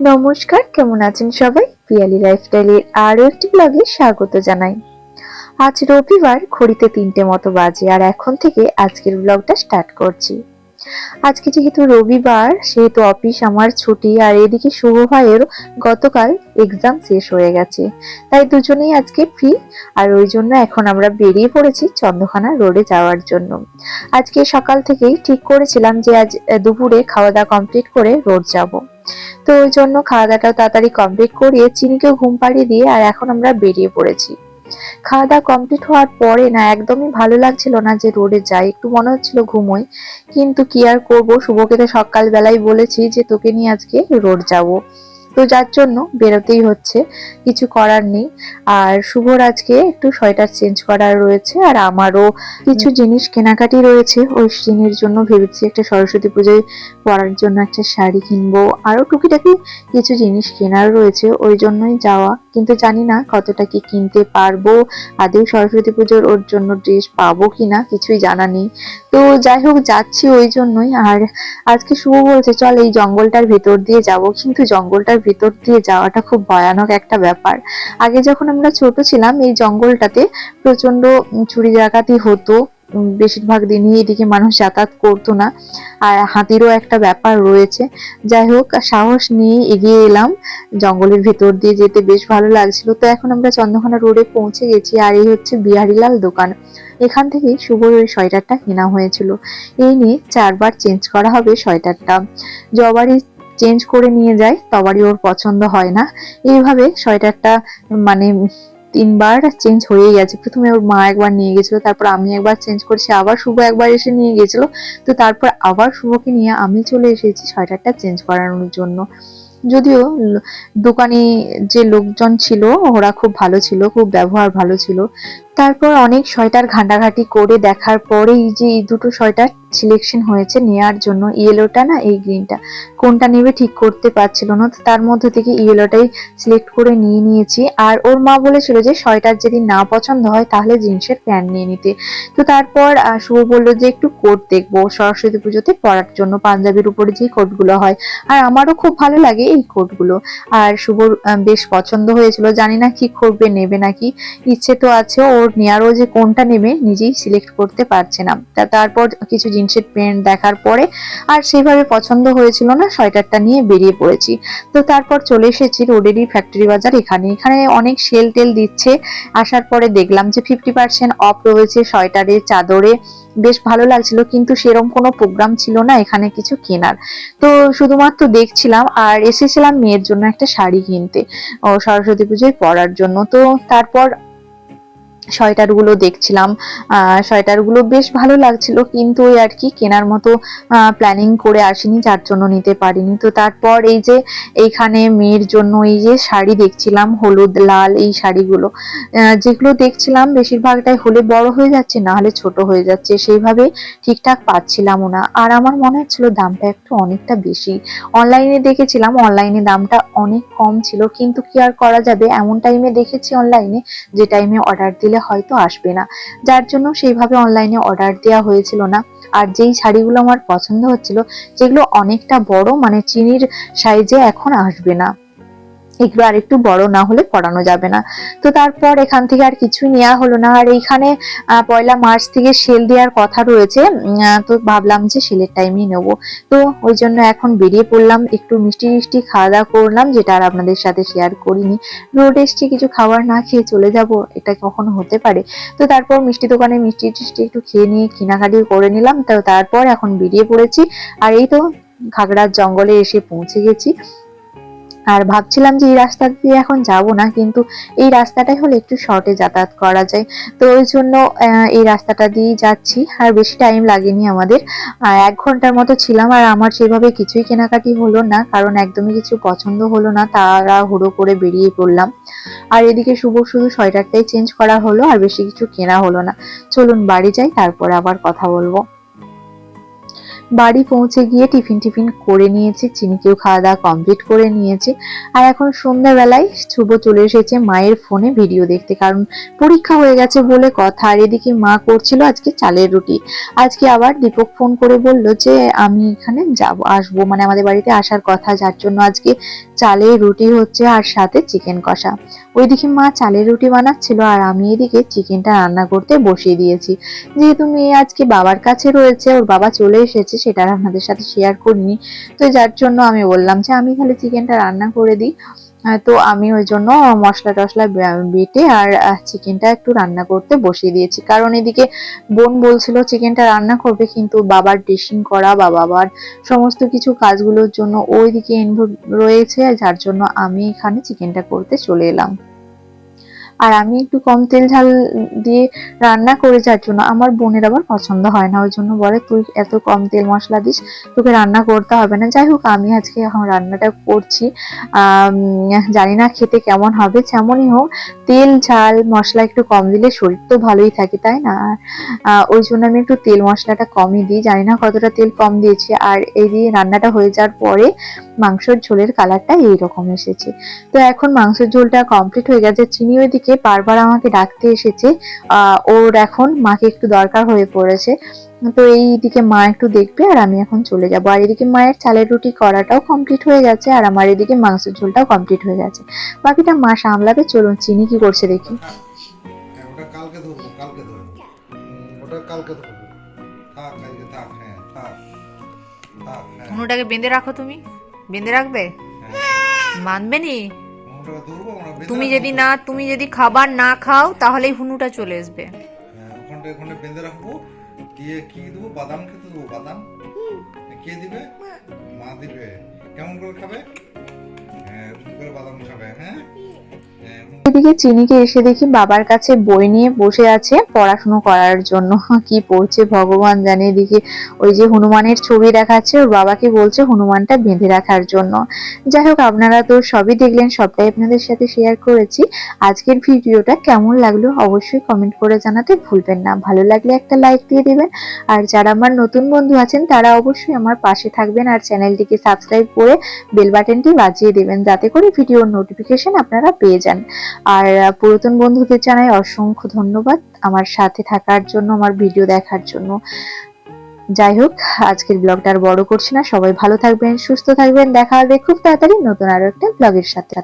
নমস্কার, কেমন আছেন সবাই? পিয়ালি লাইফস্টাইলের আরও একটি ব্লগে স্বাগত জানাই। আজ রবিবার, ঘড়িতে তিনটে মতো বাজে, আর এখন থেকে আজকের ব্লগটা স্টার্ট করছি। আজকে যেহেতু রবিবার, সেহেতু অফিস আমার ছুটি, আর এদিকে শুভ ভাইয়ের গতকাল এক্সাম শেষ হয়ে গেছে। তাই দুজনেই আজকে ফ্রি আর ওই জন্য এখন আমরা বেরিয়ে পড়েছি চন্দ্রখানা রোডে যাওয়ার জন্য। আজকে সকাল থেকেই ঠিক করেছিলাম যে আজ দুপুরে খাওয়া দাওয়া কমপ্লিট করে রোড যাব। তো ওই জন্য খাওয়া দাওয়াটা তাড়াতাড়ি কমপ্লিট করিয়ে চিনিকে ঘুম পাড়িয়ে দিয়ে আর এখন আমরা বেরিয়ে পড়েছি। খাওয়া দাওয়া কমপ্লিট হওয়ার পরে না একদমই ভালো লাগছিল না যে রোডে যাই। একটু মনে হচ্ছিল ঘুমোই। কিন্তু কি আর করব? শুভকে তো সকালবেলায় বলেছি যে তোকে নিয়ে আজকে রোড যাব। তো যার জন্য বেরোতেই হচ্ছে কিছু করার নেই। আর শুভর আজকে একটু সোয়েটার চেঞ্জ করার রয়েছে আর আমারও কিছু জিনিস কেনাকাটি রয়েছে। ওই দিনের জন্য ভেবেছি একটা সরস্বতী পুজোয় পরার জন্য একটা শাড়ি কিনবো। আরও টুকিটাকি কিছু জিনিস কেনার রয়েছে ওই জন্যই যাওয়া কিন্তু জানি না কতটা কি কিনতে পারব আদেও সরস্বতী পুজোর ওর জন্য ড্রেস পাবো কিনা, কিছুই জানা নেই। তো যাই হোক, যাচ্ছি ওই জন্যই। আর আজকে শুভ বলছে, চল এই জঙ্গলটার ভেতর দিয়ে যাব। কিন্তু জঙ্গলটার ভেতর দিয়ে যাওয়াটা খুব ভয়ানক একটা ব্যাপার। আগে যখন আমরা ছোট ছিলাম, এই জঙ্গলটাতে প্রচণ্ড চুরি ডাকাতি হতো। বেশিরভাগ দিনই এদিকে মানুষ যাতায়াত করতো না। আর হাতিরও একটা ব্যাপার রয়েছে। যাই হোক, সাহস নিয়ে এগিয়ে এলাম। জঙ্গলের ভেতর দিয়ে যেতে বেশ ভালো লাগছিল। তো এখন আমরা চন্দ্রকোনা রোডে পৌঁছে গেছি, আর এই হচ্ছে বিহারিলাল দোকান। এখান থেকে শুভর ওই সোয়েটারটা কেনা হয়েছিল। এই নিয়ে চারবার চেঞ্জ করা হবে সোয়েটারটা। যবারই চেঞ্জ করে নিয়ে যায় তবারই ওর পছন্দ হয় না। এইভাবে সোয়েটারটা মানে তিনবার চেঞ্জ হয়ে গেছে। প্রথমে ওর মা একবার নিয়ে গেছিল, তারপর আমি একবার চেঞ্জ করেছি, আবার শুভ একবার এসে নিয়ে গেছিল। তো তারপর আবার শুভকে নিয়ে আমি চলে এসেছি সোয়েটারটা চেঞ্জ করানোর জন্য। যদিও দোকানে যে লোকজন ছিল, ওরা খুব ভালো ছিল, খুব ব্যবহার ভালো ছিল। তারপর অনেক সোয়েটার ঘাটাঘাটি করে দেখার পরেই যে এই দুটো সোয়েটার সিলেকশন হয়েছে নেয়ার জন্য ইয়েলোটা না, এই গ্রিনটা কোনটা নেবে ঠিক করতে পারছিল না তার মধ্যে থেকে ইয়েলোটাই সিলেক্ট করে নিয়ে নিয়েছি। আর ওর মা বলেছিল যে সোয়েটার যদি না পছন্দ হয়, তাহলে জিন্সের প্যান্ট নিয়ে নিতে। তো তারপর শুভ বলল যে, একটু কোট দেখব। সরস্বতী পুজোতে পরার জন্য পাঞ্জাবির উপরে যে কোটগুলো হয়। আর আমারও খুব ভালো লাগে এই কোটগুলো। আর শুভর বেশ পছন্দ হয়েছিল। জানি না কি করবে, নেবে নাকি। ইচ্ছে তো আছে ওর নেয়ারও যে কোনটা নেবে, নিজেই সিলেক্ট করতে পারছে না। তারপর কিছু জিন্সের প্যান্ট দেখার পরে আর সেভাবে পছন্দ হয়েছিল না, সোয়েটারটা নিয়ে বেরিয়ে পড়েছি। তো তারপর চলে এসেছি রোডেরই ফ্যাক্টরি বাজার, এখানে এখানে অনেক সেল টেল দিচ্ছে। আসার পরে দেখলাম যে ফিফটি পার্সেন্ট অফ রয়েছে সোয়েটারে চাদরে। বেশ ভালো লাগছিল, কিন্তু সেরকম কোনো প্রোগ্রাম ছিল না এখানে কিছু কেনার। তো শুধুমাত্র দেখছিলাম আর এসেছিলাম মেয়ের জন্য একটা শাড়ি কিনতে সরস্বতী পুজোয় পরার জন্য। তো তারপর সোয়েটারগুলো দেখছিলাম। আহ সোয়েটারগুলো বেশ ভালো লাগছিল, কিন্তু ওই আর কি কেনার মতো প্ল্যানিং করে আসিনি, যার জন্য নিতে পারিনি। তো তারপর এই যে এইখানে মেয়ের জন্য এই যে শাড়ি দেখছিলাম, হলুদ, লাল এই শাড়িগুলো যেগুলো দেখছিলাম বেশিরভাগটাই হলে বড় হয়ে যাচ্ছে, না হলে ছোট হয়ে যাচ্ছে, সেইভাবে ঠিকঠাক পাচ্ছিলামও না। আর আমার মনে হচ্ছিল দামটা একটু অনেকটা বেশি। অনলাইনে দেখেছিলাম, অনলাইনে দামটা অনেক কম ছিল, কিন্তু কি আর করা যাবে? এমন টাইমে দেখেছি অনলাইনে, যে টাইমে অর্ডার দিলে হয়তো আসবে না। যার জন্য সেইভাবে অনলাইনে অর্ডার দেওয়া হয়েছিল না। আর যেই শাড়িগুলো আমার পছন্দ হচ্ছিল, যেগুলো অনেকটা বড় মানে চিনির সাইজে এখন আসবে না। এগুলো আর একটু বড় না হলে পড়ানো যাবে না। তো তারপর এখান থেকে আর কিছুই নেওয়া হলো না। আর এইখানে পয়লা মার্চ থেকে সেল দেওয়ার কথা রয়েছে। তো ভাবলাম যে সেলের টাইমই নেব। তো ওই জন্য এখন বেরিয়ে পড়লাম, একটু মিষ্টি মিষ্টি খাওয়া দাওয়া করলাম, যেটা আর আপনাদের সাথে শেয়ার করিনি। রোড এসছি, কিছু খাবার না খেয়ে চলে যাব, এটা কখনো হতে পারে। তো তারপর মিষ্টি দোকানে মিষ্টি টিষ্টি একটু খেয়ে নিয়ে কেনাকাটি করে নিলাম। তো তারপর এখন বেরিয়ে পড়েছি। আর এই তো ঘাগড়ার জঙ্গলে এসে পৌঁছে গেছি। আর ভাবছিলাম যে এই রাস্তা দিয়ে এখন যাব না, কিন্তু এই রাস্তাটাই হলে একটু শর্টে যাতায়াত করা যায়। তো ওই জন্য এই রাস্তাটা দিয়েই যাচ্ছি, আর বেশি টাইম লাগেনি আমাদের। এক ঘণ্টার মতো ছিলাম, আর আমার সেভাবে কিছুই কেনাকাটি হলো না, কারণ একদমই কিছু পছন্দ হলো না তারা হুড়ো করে বেরিয়ে পড়লাম। আর এদিকে শুভ শুধু সোয়েটারটাই চেঞ্জ করা হলো, আর বেশি কিছু কেনা হলো না। চলুন বাড়ি যাই, তারপরে আবার কথা বলব। বাড়ি পৌঁছে গিয়ে টিফিন টিফিন করে নিয়েছি, চিনিকেও খাওয়া দাওয়া কমপ্লিট করে নিয়েছি। আর এখন সন্ধ্যাবেলায় শুভ চলে এসেছে মায়ের ফোনে ভিডিও দেখতে, কারণ পরীক্ষা হয়ে গেছে বলে কথা। আর এদিকে মা করছিল আজকে চালের রুটি। আজকে আবার দীপক ফোন করে বলল যে, আমি এখানে যাব, আসব। মানে আমাদের বাড়িতে আসার কথা, যার জন্য আজকে চালের রুটি হচ্ছে আর সাথে চিকেন কষা। ওইদিকে মা চালের রুটি বানাচ্ছিল আর আমি এদিকে চিকেনটা রান্না করতে বসিয়ে দিয়েছি। যেহেতু মেয়ে আজকে বাবার কাছে রয়েছে, ওর বাবা চলে এসেছে সেটা আপনাদের সাথে শেয়ার করিনি। তো যার জন্য আমি বললাম যে, আমি খালি চিকেনটা রান্না করে দিই। তো আমি ওই জন্য মশলা টশলা বেটে আর চিকেনটা একটু রান্না করতে বসিয়ে দিয়েছি। কারণ এদিকে বোন বলছিল চিকেনটা রান্না করবে, কিন্তু বাবার ড্রেসিং করা বা বাবার সমস্ত কিছু কাজগুলোর জন্য ওইদিকে ইনভলভ রয়েছে, যার জন্য আমি এখানে চিকেনটা করতে চলে এলাম। আর আমি একটু কম তেল ঝাল দিয়ে রান্না করে যার জন্য আমার বোনের আবার পছন্দ হয় না, ওই জন্য বলে, তুই এত কম তেল মশলা দিস, তোকে রান্না করতে হবে না। যাই হোক, আমি আজকে এখন রান্নাটা করছি। জানি না খেতে কেমন হবে, যেমনই হোক, তেল ঝাল মশলা একটু কম দিলে শরীর তো ভালোই থাকে, তাই না? ওই জন্য আমি একটু তেল মশলাটা কমই দিই, জানি না কতটা তেল কম দিয়েছি। আর এই দিয়ে রান্নাটা হয়ে যাওয়ার পরে মাংসের ঝোলের কালারটা এইরকম এসেছে। তো এখন মাংসের ঝোলটা কমপ্লিট হয়ে গেছে, চিনি ওইদিকে বারবার আমাকে ডাকতে এসেছে। আহ, ওর এখন মাকে একটু দরকার হয়ে পড়েছে। তো এই দিকে মা একটু দেখবে আর আমি এখন চলে যাব। আর এদিকে মায়ের চালের রুটি করাটাও কমপ্লিট হয়ে গেছে আর আমার এদিকে মাংসের ঝোলটাও কমপ্লিট হয়ে গেছে। বাকিটা মা সামলাবে চলুন চিনি কি করছে দেখি। হ্যাঁ, ওটা কালকে ধরবো কালকে ধরবো। ওটা কালকে ধরবো। থাক কালকে থাক হ্যাঁ থাক থাক হ্যাঁ। বেঁধে রাখো তুমি। বেঁধে রাখবে? মানবে নি? তুমি যদি না তুমি যদি খাবার না খাও তাহলে হুনুটা চলে আসবে। হ্যাঁ, ওখানটা ওখানে বেঁধে রাখব। দিয়ে কি দেবো? বাদাম খেতে দেবো বাদাম? কে দিবে? মা। দিবে। কেমন করে খাবে? হ্যাঁ করে বাদাম খাবে হ্যাঁ। এদিকে চিনিকে এসে দেখি বাবার কাছে বই নিয়ে বসে আছে পড়াশুনো করার জন্য। কি পড়ছে ভগবান জানে। এদিকে ওই যে হনুমানের ছবি দেখাচ্ছে, ওর বাবাকে বলছে হনুমানটা বেঁধে রাখার জন্য। যাই হোক, আপনারা তো সবই দেখলেন, সবটাই আপনাদের সাথে শেয়ার করেছি। আজকের ভিডিওটা কেমন লাগল অবশ্যই কমেন্ট করে জানাতে ভুলবেন না। ভালো লাগলে একটা লাইক দিয়ে দেবেন। আর যারা আমার নতুন বন্ধু আছেন, তারা অবশ্যই আমার পাশে থাকবেন আর চ্যানেলটিকে সাবস্ক্রাইব করে বেল বাটনটি বাজিয়ে দেবেন। যাতে করে ভিডিওর নোটিফিকেশন আপনারা পেয়ে যান। আর পুরাতন বন্ধুদের জানাই অসংখ্য ধন্যবাদ আমার সাথে থাকার জন্য, আমার ভিডিও দেখার জন্য। যাই হোক, আজকের ব্লগটা আর বড় করছি না। সবাই ভালো থাকবেন, সুস্থ থাকবেন। দেখা হবে খুব তাড়াতাড়ি নতুন আরও একটা ব্লগের সাথে।